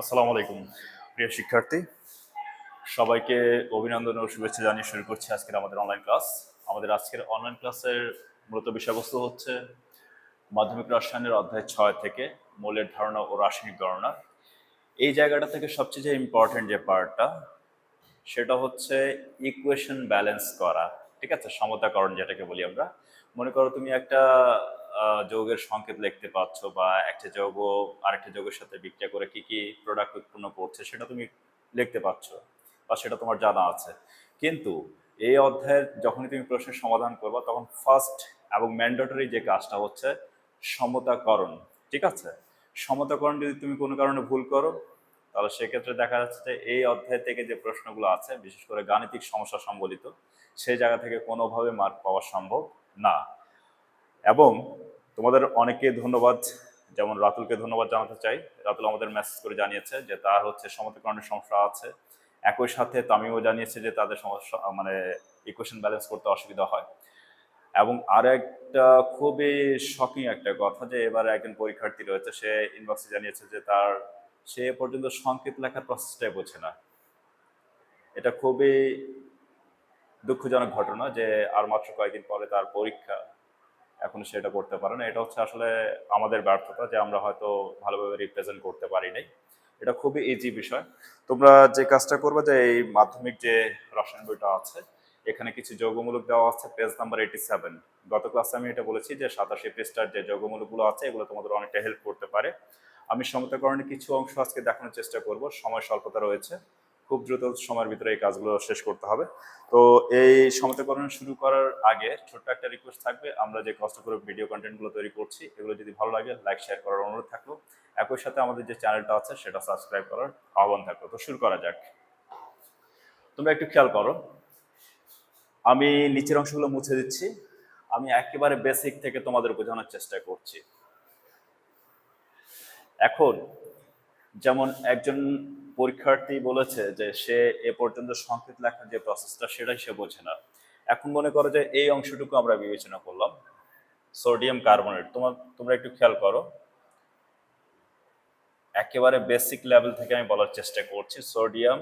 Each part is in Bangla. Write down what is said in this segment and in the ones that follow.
আসসালামু আলাইকুম, প্রিয় শিক্ষার্থী। সবাইকে অভিনন্দন ও শুভেচ্ছা জানিয়ে শুরু করছি আজকের আমাদের অনলাইন ক্লাস আমাদের আজকের অনলাইন ক্লাসের মূলত বিষয়বস্তু হচ্ছে মাধ্যমিক রসায়নের অধ্যায় ছয় থেকে মৌলের ধারণা ও রাসায়নিক গণনা। এই জায়গাটা থেকে সবচেয়ে যে ইম্পর্টেন্ট যে পার্টটা সেটা হচ্ছে ইকুয়েশন ব্যালেন্স করা। ঠিক আছে? সমতাকরণ যেটাকে বলি আমরা। মনে করো তুমি একটা যৌগের সংকেত লিখতে পাচ্ছ বা একটা যৌগ আরেকটা যৌগের সাথে বিক্রিয়া করে কি কি প্রোডাক্ট উৎপন্ন করছে সেটা তুমি লিখতে পাচ্ছ বা সেটা তোমার জানা আছে। কিন্তু এই অধ্যায়ের যখনই তুমি প্রশ্নের সমাধান করবা, তখন ফার্স্ট এবং ম্যান্ডেটরি যে কাজটা হচ্ছে সমতাকরণ, ঠিক আছে? সমতাকরণ যদি তুমি কোনো কারণে ভুল করো, তাহলে সেক্ষেত্রে দেখা যাচ্ছে যে এই অধ্যায় থেকে যে প্রশ্নগুলো আছে, বিশেষ করে গাণিতিক সমস্যা সম্বলিত, সেই জায়গা থেকে কোনোভাবে মার্ক পাওয়া সম্ভব না। এবং তোমাদের অনেকে ধন্যবাদ, যেমন রাতুলকে ধন্যবাদ জানাতে চাই। রাতুল আমাদের মেসেজ করে জানিয়েছে যে তার হচ্ছে সমতাকরণের সমস্যা আছে। একই সাথে তামিমও জানিয়েছে যে তাদের সমস্যা মানে ইকুয়েশন ব্যালেন্স করতে অসুবিধা হয়। এবং আর একটা খুবই শকিং একটা কথা যে এবারে একজন পরীক্ষার্থী রয়েছে, সে ইনবক্সে জানিয়েছে যে তার, সে পর্যন্ত সংকেত লেখার প্রসেসটাই বোঝে না। এটা খুবই দুঃখজনক ঘটনা যে আর মাত্র কয়েকদিন পরে তার পরীক্ষা এখন সেটা করতে পারে না। এটা হচ্ছে আসলে আমাদের ব্যর্থতা যে আমরা হয়তো ভালোভাবে রিপ্রেজেন্ট করতে পারি নাই। এটা খুবই ইজি বিষয়। তোমরা যে কাজটা করবে যে এই মাধ্যমিক যে রসায়ন বইটা আছে, এখানে কিছু যৌগমূলক দেওয়া আছে পেজ নাম্বার এইটি সেভেন গত ক্লাসে আমি এটা বলেছি যে সাতাশি পৃষ্ঠার যে যৌগমূলকগুলো আছে, এগুলো তোমাদের অনেকটা হেল্প করতে পারে। আমি সমতাকরণের কিছু অংশ আজকে দেখানোর চেষ্টা করব। সময় স্বল্পতা রয়েছে। খুব দ্রুত সময়ের ভিতরে এই কাজগুলো শেষ করতে হবে। তো এই সমতাকরণ শুরু করার আগে ছোট্ট একটা রিকোয়েস্ট থাকবে, আমরা যে কষ্ট করে ভিডিও কন্টেন্টগুলো তৈরি করছি, এগুলো যদি ভালো লাগে লাইক শেয়ার করার অনুরোধ থাকল। একই সাথে আমাদের যে চ্যানেলটা আছে, সেটা সাবস্ক্রাইব করার আহ্বান থাকল। তো শুরু করা যাক। তোমরা একটু খেয়াল করো, আমি নিচের অংশগুলো মুছে দিচ্ছি। আমি একেবারে বেসিক থেকে তোমাদের বোঝানোর চেষ্টা করছি। এখন, যেমন একজন পরীক্ষার্থী বলেছে যে সে এ পর্যন্ত সংকেত লেখার যে প্রসেসটা সেটাই সে বোঝে না। এখন মনে করো যে এই অংশটুকু আমরা বিবেচনা করলাম। সোডিয়াম কার্বনেট তোমার, তোমরা একটু খেয়াল করো। একেবারে বেসিক লেভেল থেকে আমি বলার চেষ্টা করছি সোডিয়াম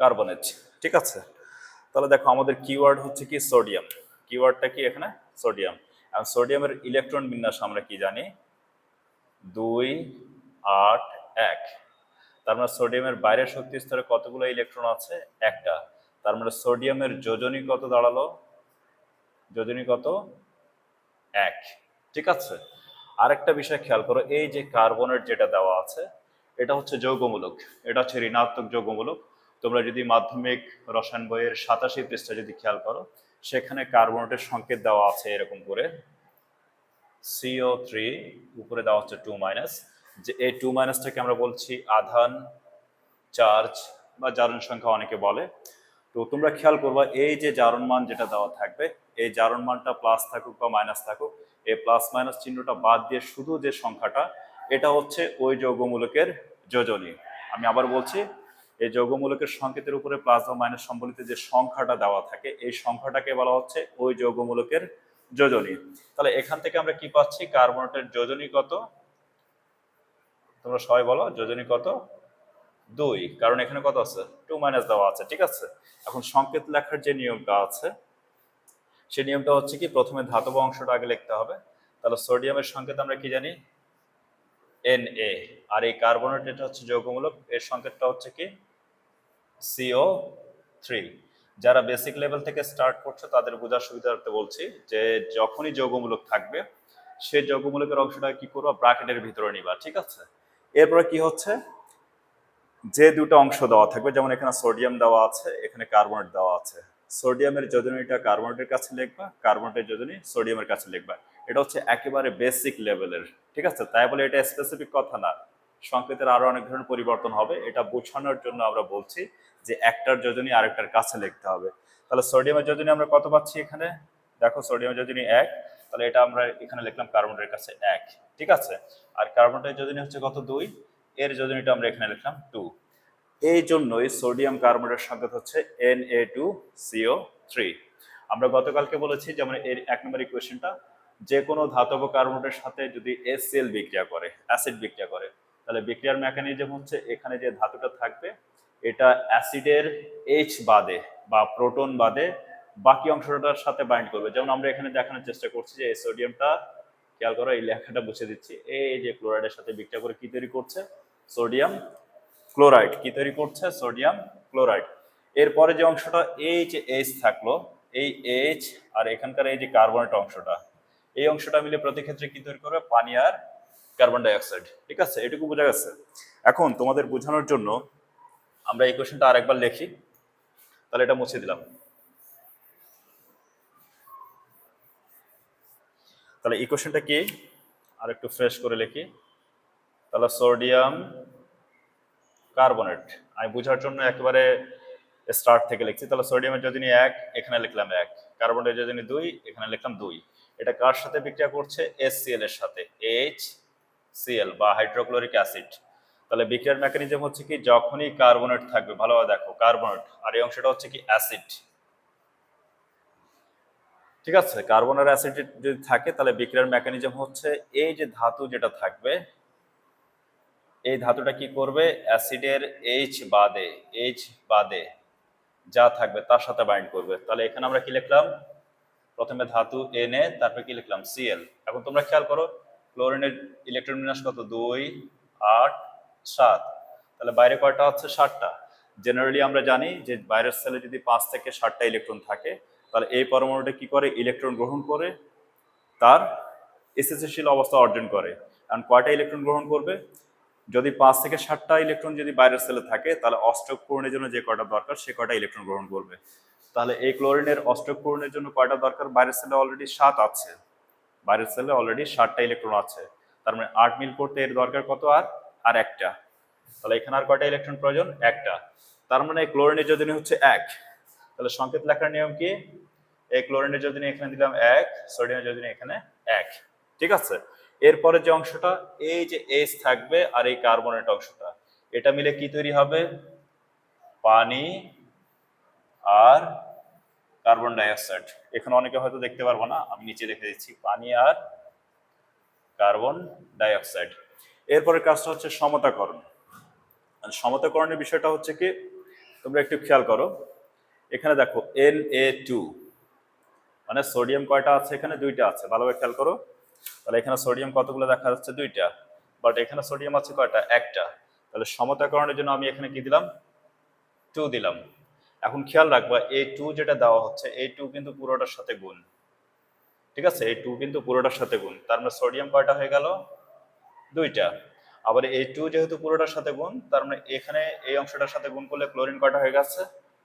কার্বনেট ঠিক আছে? তাহলে দেখো আমাদের কিওয়ার্ড হচ্ছে কি সোডিয়াম কিওয়ার্ডটা কি এখানে? সোডিয়াম আর সোডিয়ামের ইলেকট্রন বিন্যাস আমরা কি জানি? দুই আট, এক। তার মানে সোডিয়ামের বাইরের শক্তি স্তরে কতগুলো ইলেকট্রন আছে? একটা। তার মানে সোডিয়ামের যোজনী কত দাঁড়াল? যোজনী কত? এক। ঠিক আছে? আরেকটা বিষয় খেয়াল করো, এই যে কার্বনের যেটা দেওয়া আছে, এটা হচ্ছে যৌগমূলক, এটা হচ্ছে ঋণাত্মক যৌগমূলক। তোমরা যদি মাধ্যমিক রসায়ন বইয়ের সাতাশি পৃষ্ঠা যদি খেয়াল করো, সেখানে কার্বনেটের সংকেত দেওয়া আছে এরকম করে। সিও থ্রি উপরে দেওয়া হচ্ছে টু মাইনাস যে এই টু মাইনাসটাকে আমরা বলছি আধান চার্জ বা জারণ সংখ্যা অনেকে বলে। তো তোমরা খেয়াল করবা, এই যে জারণ মান যেটা দেওয়া থাকবে, এই জারণ মানটা প্লাস থাকুক বা মাইনাস থাকুক, এই প্লাস মাইনাস চিহ্নটা বাদ দিয়ে শুধু যে সংখ্যাটা, এটা হচ্ছে ওই যৌগমূলকের যোজনী। আমি আবার বলছি, এই যৌগমূলকের সংকেতের উপরে প্লাস বা মাইনাস সম্বলিত যে সংখ্যাটা দেওয়া থাকে, এই সংখ্যাটাকে বলা হচ্ছে ওই যৌগমূলকের যোজনী। তাহলে এখান থেকে আমরা কি পাচ্ছি? কার্বনেটের যোজনী কত? তোমরা সবাই বলো, যোজনী কত? দুই। কারণ এখানে কত আছে? টু মাইনাস দেওয়া আছে, ঠিক আছে? এখন সংকেত লেখার যে নিয়মটা আছে, সে নিয়মটা হচ্ছে কি, প্রথমে ধাতব অংশটা আগে লিখতে হবে। তাহলে সোডিয়ামের সংকেত আমরা কি জানি? এন এ আর এই কার্বনেট এটা হচ্ছে যৌগমূলক, এর সংকেতটা হচ্ছে কি? সিও থ্রি যারা বেসিক লেভেল থেকে স্টার্ট করছ, তাদের বোঝার সুবিধার্থে বলছি যে, যখনই যৌগমূলক থাকবে সেই যৌগমূলকের অংশটা কি করব? ব্র্যাকেটের ভিতরে নিবা, ঠিক আছে? এরপরে কি হচ্ছে? যে দুটো অংশ দেওয়া থাকবে, যেমন এখানে সোডিয়াম দেওয়া আছে, এখানে কার্বনেট দেওয়া আছে। সোডিয়ামের যোজনীটা কার্বনেটের কাছে লিখবা, কার্বনেটের যোজনী সোডিয়ামের কাছে লিখবা। এটা হচ্ছে একেবারে বেসিক লেভেলের ঠিক আছে? তাই বলে এটা স্পেসিফিক কথা না। সংকেতের আরও অনেক ধরনের পরিবর্তন হবে। এটা বোঝানোর জন্য আমরা বলছি যে একটার যোজনী আরেকটার কাছে লিখতে হবে। তাহলে সোডিয়ামের যোজনী আমরা কত পাচ্ছি এখানে? দেখো, সোডিয়ামের যোজনী এক তাহলে এটা আমরা এখানে লিখলাম কার্বনেটের কাছে এক, ঠিক আছে? আর কার্বনেটের যোজনী হচ্ছে কত? দুই। এর যোজনীটা আমরা এখানে লিখলাম টু। এই জন্যই সোডিয়াম কার্বনেটের সংকেত হচ্ছে N A two CO three আমরা গতকালকে বলেছি যেমন এর এক নম্বর ইকুয়েশনটা যে কোনো ধাতব কার্বনেটের সাথে যদি এসিএল বিক্রিয়া করে অ্যাসিড বিক্রিয়া করে, তাহলে বিক্রিয়ার মেকানিজম হচ্ছে এখানে যে ধাতুটা থাকবে, এটা অ্যাসিডের এইচ বাদে বা প্রোটন বাদে বাকি অংশটার সাথে বাইন্ড করবে। যেমন আমরা এখানে দেখানোর চেষ্টা করছি যে সোডিয়ামটা খেয়াল করো, এই লেখাটা বুঝে দিচ্ছি। এই যে ক্লোরাইডের সাথে বিক্রিয়া করে কি তৈরি করছে? সোডিয়াম ক্লোরাইড কি তৈরি করছে? সোডিয়াম ক্লোরাইড এরপরে যে অংশটা এই যে এইচ থাকল, এই এইচ আর এখানকার এই যে কার্বনেট অংশটা, এই অংশটা মিলে প্রতি ক্ষেত্রে কি তৈরি করবে? পানি আর কার্বন ডাইঅক্সাইড ঠিক আছে? এটুকু বোঝা গেছে। এখন তোমাদের বোঝানোর জন্য আমরা এই কোশ্চেনটা আরেকবার লিখি। তাহলে এটা মুছে দিলাম। তাহলে এই কোশ্চেনটা কি? আর একটু ফ্রেশ করে লিখি। তাহলে সোডিয়াম কার্বনেট আমি বোঝার জন্য একেবারে স্টার্ট থেকে লিখছি। তাহলে সোডিয়ামের যদি এক, এখানে লিখলাম এক। কার্বনের যদি দুই, এখানে লিখলাম দুই। এটা কার সাথে বিক্রিয়া করছে? এসসিএল এর সাথে। এইচ সিএল বা হাইড্রোক্লোরিক অ্যাসিড তাহলে বিক্রিয়ার মেকানিজম হচ্ছে কি? যখনই কার্বনেট থাকবে, ভালোভাবে দেখো কার্বনেট আর এই অংশটা হচ্ছে কি? অ্যাসিড ঠিক আছে কার্বনের অ্যাসিড যদি থাকে, তাহলে বিক্রিয়ার মেকানিজম হচ্ছে এই যে ধাতু যেটা থাকবে, এই ধাতুটা কি করবে? অ্যাসিডের এইচ বাদে এইচ বাদে যা থাকবে তার সাথে বাইন্ড করবে। তাহলে এখানে আমরা কি লিখলাম? প্রথমে ধাতু এনে তারপরে কি লিখলাম? সিএল এখন তোমরা খেয়াল করো ক্লোরিনের ইলেকট্রন বিন্যাস কত? দুই, আট, সাত। তাহলে বাইরে কয়টা হচ্ছে ষাটটা জেনারেলি আমরা জানি যে বাইরের সেলে যদি পাঁচ থেকে ষাটটা ইলেকট্রন থাকে তাহলে এই পরমাণুটা কি করে? ইলেকট্রন গ্রহণ করে, তার স্থিতিশীল অবস্থা অর্জন করে। কারণ কয়টা ইলেকট্রন গ্রহণ করবে? যদি পাঁচ থেকে ষাটটা ইলেকট্রন যদি বাইরের সেলে থাকে, তাহলে অষ্টক পূরণের জন্য যে কয়টা দরকার, সে কয়টা ইলেকট্রন গ্রহণ করবে। তাহলে এই ক্লোরিনের অষ্টক পূরণের জন্য কয়টা দরকার? বাইরের সেলে অলরেডি সাত আছে। বাইরের সেলে অলরেডি ষাটটা ইলেকট্রন আছে। তার মানে আট মিল করতে এর দরকার কত আর? আর একটা। তাহলে এখানে আর কয়টা ইলেকট্রন প্রয়োজন? একটা। তার মানে ক্লোরিনের যোজনী হচ্ছে এক। তাহলে সংকেত লেখার নিয়ম কি? এই ক্লোরিনের যোজনী এখানে দিলাম এক সোডিয়ামের যোজনী এখানে এক। ঠিক আছে? এরপরে যে অংশটা, এই যে এইচ থাকবে আর এই কার্বনেট অংশটা, এটা মিলে কি তৈরি হবে? পানি আর কার্বন ডাইঅক্সাইড এখানে অনেকে হয়তো দেখতে পারব না, আমি নিচে রেখে দিচ্ছি। পানি আর কার্বন ডাইঅক্সাইড এরপরে কাজটা হচ্ছে সমতাকরণ। সমতাকরণের বিষয়টা হচ্ছে কি? তোমরা একটু খেয়াল করো। এখানে দেখো এন এ টু মানে সোডিয়াম কয়টা আছে এখানে? দুইটা আছে। ভালোভাবে খেয়াল করো। তাহলে এখানে সোডিয়াম কতগুলো দেখা যাচ্ছে? দুইটা। বাট এখানে সোডিয়াম আছে কয়টা? একটা। তাহলে সমতাকরণের জন্য আমি এখানে কি দিলাম? টু দিলাম। এখন খেয়াল রাখবা এ টু যেটা দেওয়া হচ্ছে এ টু কিন্তু পুরোটার সাথে গুণ। ঠিক আছে? এই টু কিন্তু পুরোটার সাথে গুণ। তার মানে সোডিয়াম কয়টা হয়ে গেল? দুইটা। আবার এ টু যেহেতু পুরোটার সাথে গুণ, তার মানে এখানে এই অংশটার সাথে গুণ করলে ক্লোরিন কয়টা হয়ে গেছে?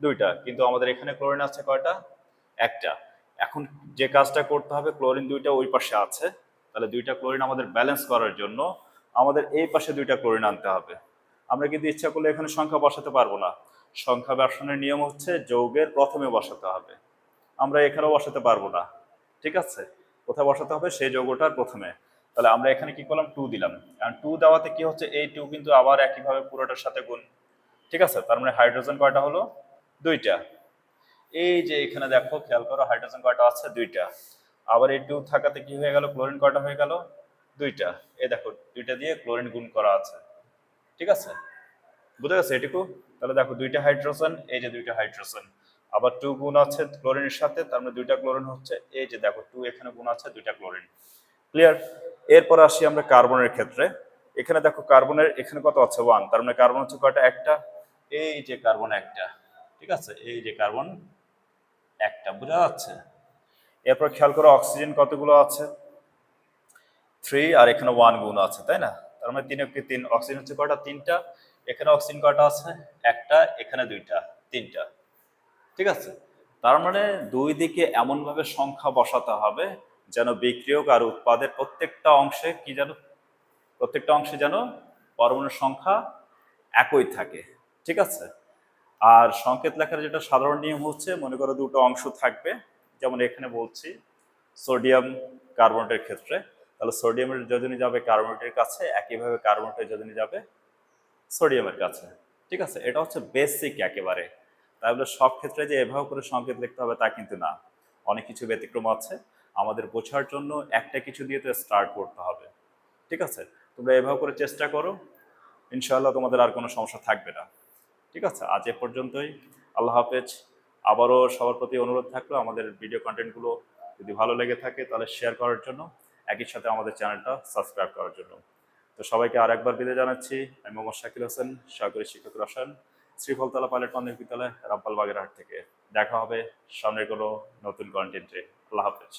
দুইটা, কিন্তু আমাদের এখানে ক্লোরিন আছে কয়টা? একটা। এখন যে কাজটা করতে হবে ক্লোরিন দুইটা ওই পাশে আছে। তাহলে দুইটা ক্লোরিন আমাদের ব্যালেন্স করার জন্য আমাদের এই পাশে দুইটা ক্লোরিন আনতে হবে। আমরা কিন্তু ইচ্ছা করলে এখানে সংখ্যা বসাতে পারব না। সংখ্যা বসানোর নিয়ম হচ্ছে যৌগের প্রথমে বসাতে হবে। আমরা এখানেও বসাতে পারব না। ঠিক আছে? কোথায় বসাতে হবে? সেই যৌগটার প্রথমে। তাহলে আমরা এখানে কি করলাম? টু দিলাম। কারণ টু দেওয়াতে কি হচ্ছে? এই টু কিন্তু আবার একইভাবে পুরোটার সাথে গুণ। ঠিক আছে? তার মানে হাইড্রোজেন কয়টা হলো? দুইটা। এই যে এখানে দেখো, খেয়াল করো, হাইড্রোজেন কয়টা আছে? দুইটা। আবার এই টু থাকাতে কি হয়ে গেল? ক্লোরিন কয়টা হয়ে গেল? দুইটা। এই দেখো, দুইটা দিয়ে ক্লোরিন গুণ করা আছে। ঠিক আছে? বুঝে গেছে এটুকু? তাহলে দেখো, দুইটা হাইড্রোজেন, এই যে দুইটা হাইড্রোজেন। আবার টু গুণ আছে ক্লোরিনের সাথে, তার মানে দুইটা ক্লোরিন হচ্ছে, এই যে দেখো টু এখানে গুণ আছে, দুইটা ক্লোরিন। ক্লিয়ার এরপর আসি আমরা কার্বনের ক্ষেত্রে। এখানে দেখো, কার্বনের এখানে কত আছে? ওয়ান তার মানে কার্বন হচ্ছে কয়টা? একটা। এই যে কার্বন একটা। ঠিক আছে? এই যে কার্বন একটা বোঝা যাচ্ছে। এরপর খেয়াল করো অক্সিজেন কতগুলো আছে? থ্রি আর এখানে ওয়ান গুণ আছে, তাই না? তার মানে তিন একটি তিন অক্সিজেন হচ্ছে কটা তিনটা। এখানে অক্সিজেন কটা আছে? একটা, এখানে দুইটা, তিনটা। ঠিক আছে? তার মানে দুই দিকে এমনভাবে সংখ্যা বসাতে হবে যেন বিক্রিয়ক আর উৎপাদের প্রত্যেকটা অংশে কি যেন? প্রত্যেকটা অংশে যেন পরমাণুর সংখ্যা একই থাকে। ঠিক আছে? আর সংকেত লেখার যেটা সাধারণ নিয়ম হচ্ছে, মনে করো দুটো অংশ থাকবে, যেমন এখানে বলছি সোডিয়াম কার্বনেটের ক্ষেত্রে। তাহলে সোডিয়ামের যোজনী যাবে কার্বনেটের কাছে, একইভাবে কার্বনেটের যোজনী যাবে সোডিয়ামের কাছে। ঠিক আছে? এটা হচ্ছে বেসিক একেবারে। তাহলে সব ক্ষেত্রে যে এভাবে করে সংকেত লিখতে হবে তা কিন্তু না। অনেক কিছু ব্যতিক্রম আছে। আমাদের বোঝার জন্য একটা কিছু দিয়ে তো স্টার্ট করতে হবে। ঠিক আছে? তোমরা এভাবে করে চেষ্টা করো। ইনশাআল্লাহ তোমাদের আর কোনো সমস্যা থাকবে না। ঠিক আছে? আজ এ পর্যন্তই। আল্লাহ হাফেজ। আবারও সবার প্রতি অনুরোধ থাকল, আমাদের ভিডিও কন্টেন্টগুলো যদি ভালো লেগে থাকে, তাহলে শেয়ার করার জন্য, একই সাথে আমাদের চ্যানেলটা সাবস্ক্রাইব করার জন্য। তো সবাইকে আর একবার বিদায় জানাচ্ছি। আমি মোহাম্মদ শাকিল হোসেন, সহকারী শিক্ষক রসায়ন, শ্রীফলতলা পাইলট মাধ্যমিক বিদ্যালয় রামপাল বাগেরহাট থেকে। দেখা হবে সামনের কোনো নতুন কন্টেন্টে আল্লাহ হাফেজ।